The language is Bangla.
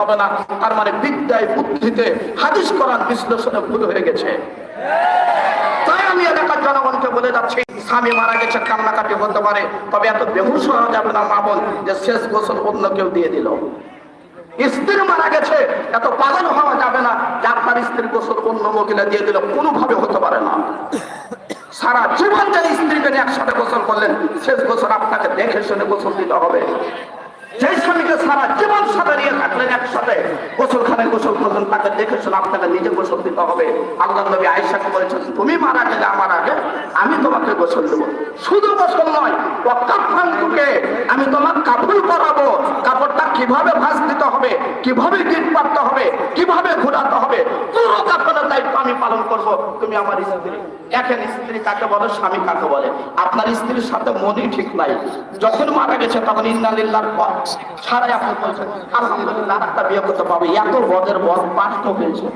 হবে না। তার মানে বিদ্যায় বুদ্ধিতে হাদিস করার বিশ্লেষণে ভুল হয়ে গেছে। তাই আমি এলাকার জনগণকে বলে যাচ্ছি, স্বামী মারা গেছে, কান্নাকাটি হতে পারে, তবে এত বেহুশ হওয়া যাবে না যে শেষ গোসল অন্য কেউ দিয়ে দিল। স্ত্রী মারা গেছে, এত পাগল হওয়া যাবে না যে আপনার স্ত্রীর গোসল অন্য মহিলা দিয়ে দিল কোনোভাবে হতে পারে না। সারা জীবন যে স্ত্রীকে একসাথে গোসল করলেন, শেষ গোসল আপনাকে দেখে শুনে গোসল দিতে হবে। যে স্বামীকে সারা জীবন সাথে নিয়ে থাকলেন একসাথে গোসলখানে গোসল করলেন, তাকে দেখে শুনে আপনাকে নিজে গোসল দিতে হবে। আল্লাহ নবী আয়েশাকে বলেছেন, তুমি মারা গেলে আমার আগে আমি তোমাকে গোসল দেবো। শুধু গোসল নয় আমি তোমার কাপড় পরাবো কাপড়টা কীভাবে ভাঁজ দিতে হবে, কীভাবে গিট পাততে হবে, কীভাবে ঘোরাতে হবে দায়িত্ব আমি পালন করব। তুমি আমার স্ত্রী। এখন স্ত্রী কাকে বলে? স্বামী কাকে বলে? আপনার স্ত্রীর সাথে মনই ঠিক নাই। যখন মারা গেছে, তখন ইন্দালিল্লার পর সারাই আপনি বলছেন, আলহামদুলিল্লাহ, একটা বিয়ে করতে পারবে। এত বদের বদ পাঠ হয়েছে।